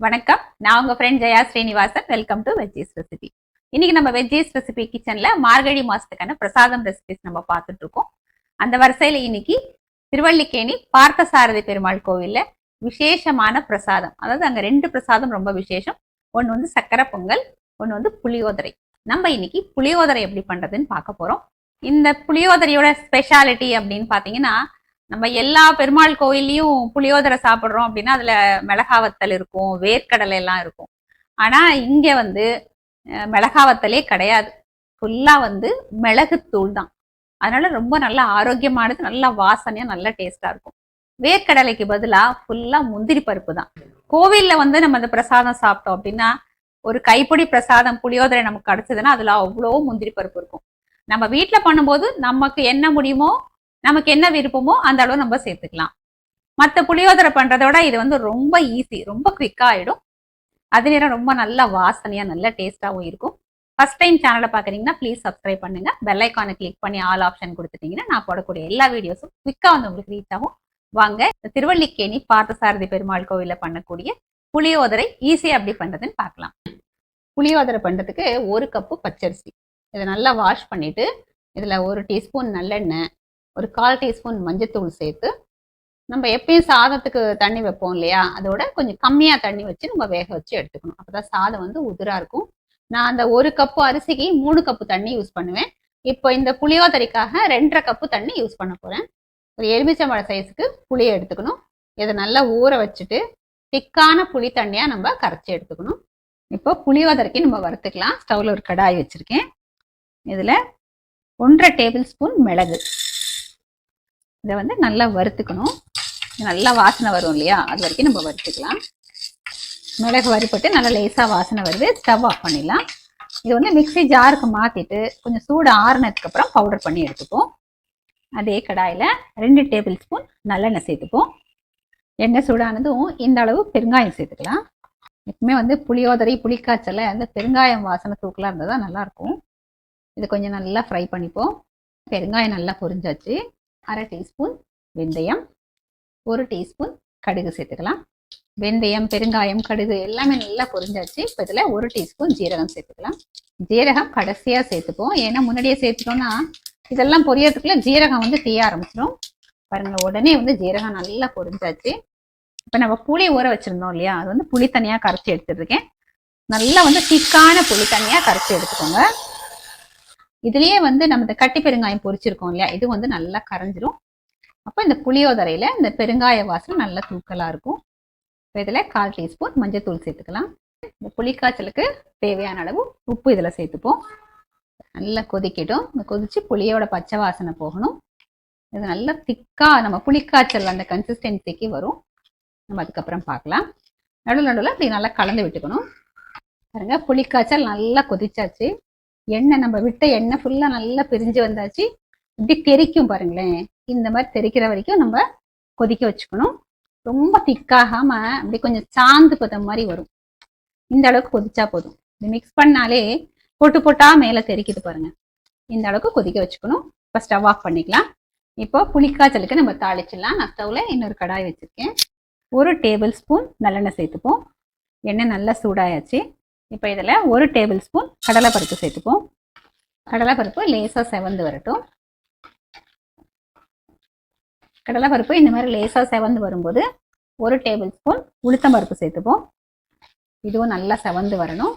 வணக்கம். நான் உங்க friend Jaya Srinivasan. Welcome to veggies recipe இன்னைக்கு நம்ம வெஜ்ஜீஸ் ரெசிபி கிச்சன்ல மார்கழி மாசத்துக்கான பிரசாதம் ரெசிபிஸ் நம்ம பார்த்துட்டு இருக்கோம். அந்த வரிசையில இன்னைக்கு திருவள்ளிக்கேணி பார்த்தசாரதி பெருமாள் கோவில்ல விசேஷமான பிரசாதம். அதாவது அங்க ரெண்டு பிரசாதம் ரொம்ப விசேஷம். ஒன்று வந்து சக்கரை பொங்கல் ஒன்று வந்து புளியோதரை. நம்ம இன்னைக்கு புளியோதரை எப்படி பண்றதுன்னு பார்க்க போறோம். இந்த புளியோதரையோட ஸ்பெஷாலிட்டி அப்படின்னு பார்த்தீங்கன்னா நம்ம எல்லா பெருமாள் கோயில்லையும் புளியோதரை சாப்பிட்றோம் அப்படின்னா அதுல மிளகா வத்தல் இருக்கும் வேர்க்கடலை எல்லாம் இருக்கும். ஆனா இங்க வந்து மிளகாவத்தலே மிளகா வத்தலே கிடையாது ஃபுல்லா வந்து மிளகுத்தூள் தான். அதனால ரொம்ப நல்ல ஆரோக்கியமானது நல்ல வாசனையா நல்ல டேஸ்டா இருக்கும். வேர்க்கடலைக்கு பதிலா ஃபுல்லா முந்திரி பருப்பு தான். கோவில்ல வந்து நம்ம அந்த பிரசாதம் சாப்பிட்டோம் அப்படின்னா ஒரு கைப்பிடி பிரசாதம் புளியோதரை நமக்கு கிடைச்சதுன்னா அதுல அவ்வளோ முந்திரி பருப்பு இருக்கும். நம்ம வீட்ல பண்ணும்போது நமக்கு என்ன முடியுமோ நமக்கு என்ன விருப்பமோ அந்த அளவு நம்ம சேர்த்துக்கலாம். மற்ற புளியோதரை பண்றதை விட இது வந்து ரொம்ப ஈஸி ரொம்ப குவிக்கா ஆயிடும். அது நேரம் ரொம்ப நல்லா வாசனையா நல்ல டேஸ்ட்டாகவும் இருக்கும். ஃபர்ஸ்ட் டைம் சேனலை பார்க்குறீங்கன்னா ப்ளீஸ் சப்ஸ்கிரைப் பண்ணுங்க. பெல் ஐக்கானை கிளிக் பண்ணி ஆல் ஆப்ஷன் கொடுத்துட்டீங்கன்னா நான் போடக்கூடிய எல்லா வீடியோஸும் குவிக்காக வந்து உங்களுக்கு ரீச் ஆகும். வாங்க இந்த திருவள்ளிக்கேணி பார்த்தசாரதி பெருமாள் கோவிலில் பண்ணக்கூடிய புளியோதரை ஈஸியாக எப்படி பண்றதுன்னு பார்க்கலாம். புளியோதரை பண்றதுக்கு ஒரு கப்பு பச்சரிசி. இதை நல்லா வாஷ் பண்ணிட்டு இதுல ஒரு டீஸ்பூன் நல்லெண்ணெய் ஒரு கால் டீஸ்பூன் மஞ்சத்தூள் சேர்த்து நம்ம எப்பயும் சாதத்துக்கு தண்ணி வைப்போம் இல்லையா? அதோட கொஞ்சம் கம்மியாக தண்ணி வச்சு நம்ம வேக வச்சு எடுத்துக்கணும். அப்போதான் சாதம் வந்து உதிரா இருக்கும். நான் அந்த ஒரு கப்பு அரிசிக்கு மூணு கப்பு தண்ணி யூஸ் பண்ணுவேன். இப்போ இந்த புளியோதரைக்காக ரெண்டரை கப்பு தண்ணி யூஸ் பண்ண போகிறேன் ஒரு எலுமிச்சம்பழ சைஸுக்கு புளியை எடுத்துக்கணும். இதை நல்லா ஊற வச்சுட்டு திக்கான புளி தண்ணியாக நம்ம கரைச்சி எடுத்துக்கணும். இப்போ புளியோதரைக்கு நம்ம வறுத்துக்கலாம். ஸ்டவ்ல ஒரு கடாய் வச்சுருக்கேன். இதில் ஒன்றரை டேபிள் ஸ்பூன் மிளகு. இதை வந்து நல்லா வறுத்துக்கணும். நல்லா வாசனை வரும் இல்லையா? அது வரைக்கும் நம்ம வறுத்துக்கலாம். மிளகு வறுப்பட்டு நல்லா லேசாக வாசனை வருது. ஸ்டவ் ஆஃப் பண்ணிடலாம். இது வந்து மிக்ஸி ஜாருக்கு மாற்றிட்டு கொஞ்சம் சூடு ஆறுனதுக்கு அப்புறம் பவுடர் பண்ணி எடுத்துப்போம். அதே கடாயில் ரெண்டு டேபிள் ஸ்பூன் நல்லெண்ணெய் சேர்த்துப்போம். எண்ணெய் சூடானதும் இந்த அளவு பெருங்காயம் சேர்த்துக்கலாம். எப்பவுமே வந்து புளியோதரை புளிக்காய்ச்சல அந்த பெருங்காயம் வாசனை தூக்கலாக இருந்தால் தான் நல்லாயிருக்கும் இது கொஞ்சம் நல்லா ஃப்ரை பண்ணிப்போம். பெருங்காயம் நல்லா பொரிஞ்சாச்சு. அரை டீஸ்பூன் வெந்தயம் ஒரு டீஸ்பூன் கடுகு சேர்த்துக்கலாம். வெந்தயம் பெருங்காயம் கடுகு எல்லாமே நல்லா பொரிஞ்சாச்சு. இப்போ இதில் ஒரு டீஸ்பூன் ஜீரகம் சேர்த்துக்கலாம். ஜீரகம் கடைசியாக சேர்த்துப்போம் ஏன்னா முன்னாடியே சேர்த்துட்டோம்னா இதெல்லாம் பொரியறதுக்குள்ள ஜீரகம் வந்து தீய ஆரம்பிச்சிடும் பாருங்கள் உடனே வந்து ஜீரகம் நல்லா பொரிஞ்சாச்சு. இப்போ நம்ம புளி ஊற வச்சுருந்தோம் இல்லையா? அது வந்து புளி தனியாக கரைச்சி எடுத்துருக்கேன் நல்லா வந்து திக்கான புளி தனியாக கரைச்சி எடுத்துக்கோங்க. இதுலயே வந்து நம்ம இந்த கட்டி பெருங்காயம் பொரிச்சிருக்கோம் இல்லையா? இது வந்து நல்லா கரைஞ்சிரும். அப்போ இந்த புளியோதரையில இந்த பெருங்காய வாசனை நல்லா தூக்கலா இருக்கும். இப்போ இதில் கால் டீஸ்பூன் மஞ்சத்தூள் சேர்த்துக்கலாம். இந்த புளிக்காய்ச்சலுக்கு தேவையான அளவு உப்பு இதில் சேர்த்துப்போம். நல்லா கொதிக்கட்டும். இந்த கொதிச்சு புளியோட பச்சை வாசனை போகணும். இது நல்லா திக்கா நம்ம புளிக்காய்ச்சல் அந்த கன்சிஸ்டன்சிக்கு வரும். நம்ம அதுக்கப்புறம் பார்க்கலாம். நடுவில் நடுவில் அப்படி நல்லா கலந்து விட்டுக்கணும். பாருங்க புளிக்காய்ச்சல் நல்லா கொதிச்சாச்சு. எண்ணெய் நம்ம விட்ட எண்ணெய் ஃபுல்லாக நல்லா பிரிஞ்சு வந்தாச்சு. இப்படி தெறிக்கும் பாருங்களேன். இந்த மாதிரி தெறிக்கிற வரைக்கும் நம்ம கொதிக்க வச்சுக்கணும். ரொம்ப திக்காகாம அப்படி கொஞ்சம் சாந்து பதம் மாதிரி வரும். இந்த அளவுக்கு கொதிச்சா போதும். இது மிக்ஸ் பண்ணாலே பொட்டு பொட்டா மேலே தெறிக்குது பாருங்க. இந்த அளவுக்கு கொதிக்க வச்சுக்கணும். இப்போ ஸ்டவ் ஆஃப் பண்ணிக்கலாம். இப்போ புளிக்காய்ச்சலுக்கு நம்ம தாளிச்சிடலாம். நான் ஸ்டவ்வில் இன்னொரு கடாய் வச்சுருக்கேன். ஒரு டேபிள் ஸ்பூன் நல்லெண்ணெய் சேர்த்துப்போம். எண்ணெய் நல்லா சூடாயாச்சு. இப்போ இதில் ஒரு டேபிள் ஸ்பூன் கடலைப்பருப்பு சேர்த்துப்போம். கடலைப்பருப்பு லேசாக செவந்து வரட்டும். கடலைப்பருப்பு இந்த மாதிரி லேசாக செவந்து வரும்போது ஒரு டேபிள் ஸ்பூன் உளுத்தம்பருப்பு சேர்த்துப்போம். இதுவும் நல்லா செவந்து வரணும்.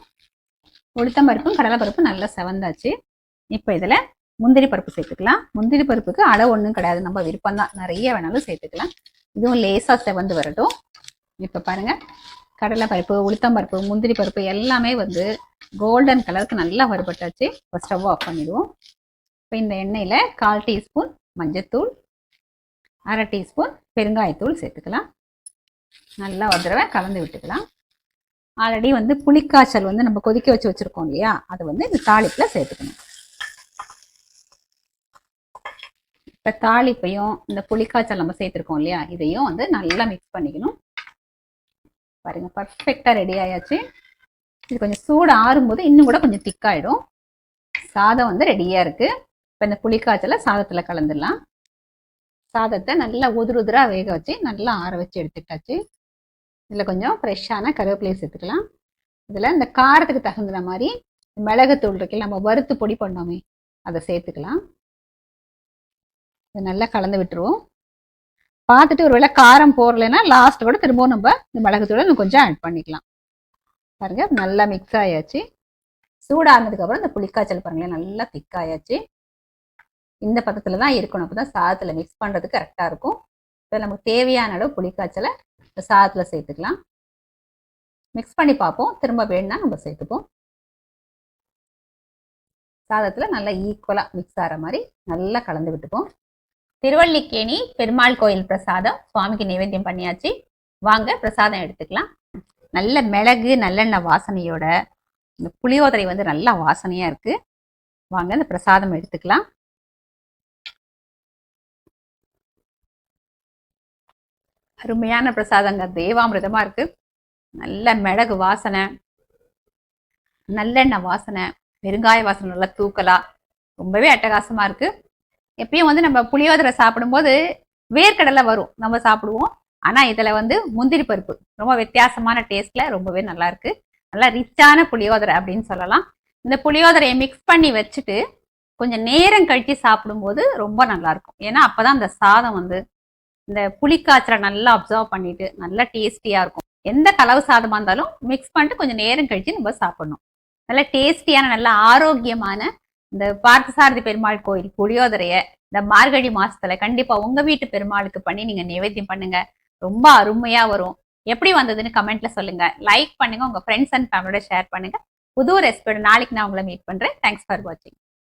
உளுத்தம்பருப்பும் கடலைப்பருப்பும் நல்லா செவந்தாச்சு. இப்போ இதில் முந்திரி பருப்பு சேர்த்துக்கலாம். முந்திரி பருப்புக்கு அளவு ஒன்றும் கிடையாது. நம்ம விருப்பம் தான் நிறைய வேணாலும் சேர்த்துக்கலாம். இதுவும் லேசாக செவந்து வரட்டும். இப்போ பாருங்கள் கடலை பருப்பு உளுத்தம் பருப்பு முந்திரி பருப்பு எல்லாமே வந்து கோல்டன் கலருக்கு நல்லா வறுபட்டாச்சு இப்போ ஸ்டவ் ஆஃப் பண்ணிடுவோம். இப்போ இந்த எண்ணெயில் கால் டீஸ்பூன் மஞ்சத்தூள் அரை டீஸ்பூன் பெருங்காயத்தூள் சேர்த்துக்கலாம். நல்லா ஒரு தடவை கலந்து விட்டுக்கலாம். ஆல்ரெடி வந்து புளிக்காய்ச்சல் வந்து நம்ம கொதிக்க வச்சு வச்சுருக்கோம் இல்லையா? அதை வந்து இந்த தாளிப்பில் சேர்த்துக்கணும். இப்போ தாளிப்பையும் இந்த புளிக்காய்ச்சல் நம்ம சேர்த்துருக்கோம் இல்லையா? இதையும் வந்து நல்லா மிக்ஸ் பண்ணிக்கணும். பாருங்க பர்ஃபெக்டாக ரெடி ஆயாச்சு. இது கொஞ்சம் சூடு ஆறும்போது இன்னும் கூட கொஞ்சம் திக்காயிடும் சாதம் வந்து ரெடியாக இருக்குது இப்போ இந்த புளிக்காய்ச்சலை சாதத்தில் கலந்துடலாம். சாதத்தை நல்லா உதிரு உதிராக வேக வச்சு நல்லா ஆற வச்சு எடுத்துட்டாச்சு இதில் கொஞ்சம் ஃப்ரெஷ்ஷான கருவேப்பிலையை சேர்த்துக்கலாம். இதில் இந்த காரத்துக்கு தகுந்த மாதிரி மிளகுத்தூள் இருக்குல்ல நம்ம வறுத்து பொடி பண்ணோமே அதை சேர்த்துக்கலாம். இதை நல்லா கலந்து விட்டுருவோம். பார்த்துட்டு ஒருவேளை காரம் போடலைன்னா லாஸ்ட் கூட திரும்பவும் நம்ம இந்த மிளகுத்தூளை இன்னும் கொஞ்சம் ஆட் பண்ணிக்கலாம். பாருங்க நல்லா மிக்ஸ் ஆயாச்சு. சூடானதுக்கு அப்புறம் இந்த புளிக்காய்ச்சல் பாருங்களேன் நல்லா திக்காயாச்சு இந்த பக்கத்தில் தான் இருக்கணும். அப்போ தான் சாதத்தில் மிக்ஸ் பண்ணுறதுக்கு கரெக்டாக இருக்கும். இப்போ நமக்கு தேவையான அளவு புளிக்காய்ச்சலை இந்த சாதத்தில் சேர்த்துக்கலாம். மிக்ஸ் பண்ணி பார்ப்போம். திரும்ப வேணும்னா நம்ம சேர்த்துப்போம். சாதத்தில் நல்லா ஈக்குவலாக மிக்ஸ் ஆகிற மாதிரி நல்லா கலந்து விட்டுப்போம். திருவள்ளிக்கேணி பெருமாள் கோயில் பிரசாதம் சுவாமிக்கு நைவேத்தியம் பண்ணியாச்சு. வாங்க பிரசாதம் எடுத்துக்கலாம். நல்ல மிளகு நல்லெண்ணெய் வாசனையோட இந்த புளியோதரை வந்து நல்லா வாசனையா இருக்கு. வாங்க இந்த பிரசாதம் எடுத்துக்கலாம். அருமையான பிரசாதங்க. தேவாமிரதமா இருக்கு. நல்ல மிளகு வாசனை நல்லெண்ணெய் வாசனை பெருங்காய வாசனை நல்லா தூக்கலா. ரொம்பவே அட்டகாசமா இருக்கு. எப்பயும் வந்து நம்ம புளியோதரை சாப்பிடும்போது வேர்க்கடலை வரும். நம்ம சாப்பிடுவோம். ஆனால் இதில் வந்து முந்திரி பருப்பு. ரொம்ப வித்தியாசமான டேஸ்ட்டில் ரொம்பவே நல்லா இருக்கு. நல்லா ரிச்சான புளியோதரை அப்படின்னு சொல்லலாம். இந்த புளியோதரையை மிக்ஸ் பண்ணி வச்சுட்டு கொஞ்சம் நேரம் கழித்து சாப்பிடும்போது ரொம்ப நல்லா இருக்கும். ஏன்னா அப்பதான் அந்த சாதம் வந்து இந்த புளிக்காய்ச்சலை நல்லா அப்சர்வ் பண்ணிட்டு நல்லா டேஸ்டியாக இருக்கும். எந்த கலவு சாதமாக இருந்தாலும் மிக்ஸ் பண்ணிட்டு கொஞ்சம் நேரம் கழித்து நம்ம சாப்பிடணும். நல்ல டேஸ்டியான நல்ல ஆரோக்கியமான இந்த பார்த்தசாரதி பெருமாள் கோயில் புளியோதரைய இந்த மார்கழி மாசத்துல கண்டிப்பா உங்க வீட்டு பெருமாளுக்கு பண்ணி நீங்க நிவேத்தியம் பண்ணுங்க. ரொம்ப அருமையா வரும். எப்படி வந்ததுன்னு கமெண்ட்ல சொல்லுங்க. லைக் பண்ணுங்க உங்க ஃப்ரெண்ட்ஸ் அண்ட் ஃபேமிலியோட ஷேர் பண்ணுங்க. புது ரெசிபியோட நாளைக்கு நான் உங்களை மீட் பண்றேன். தேங்க்ஸ் ஃபார் வாட்சிங்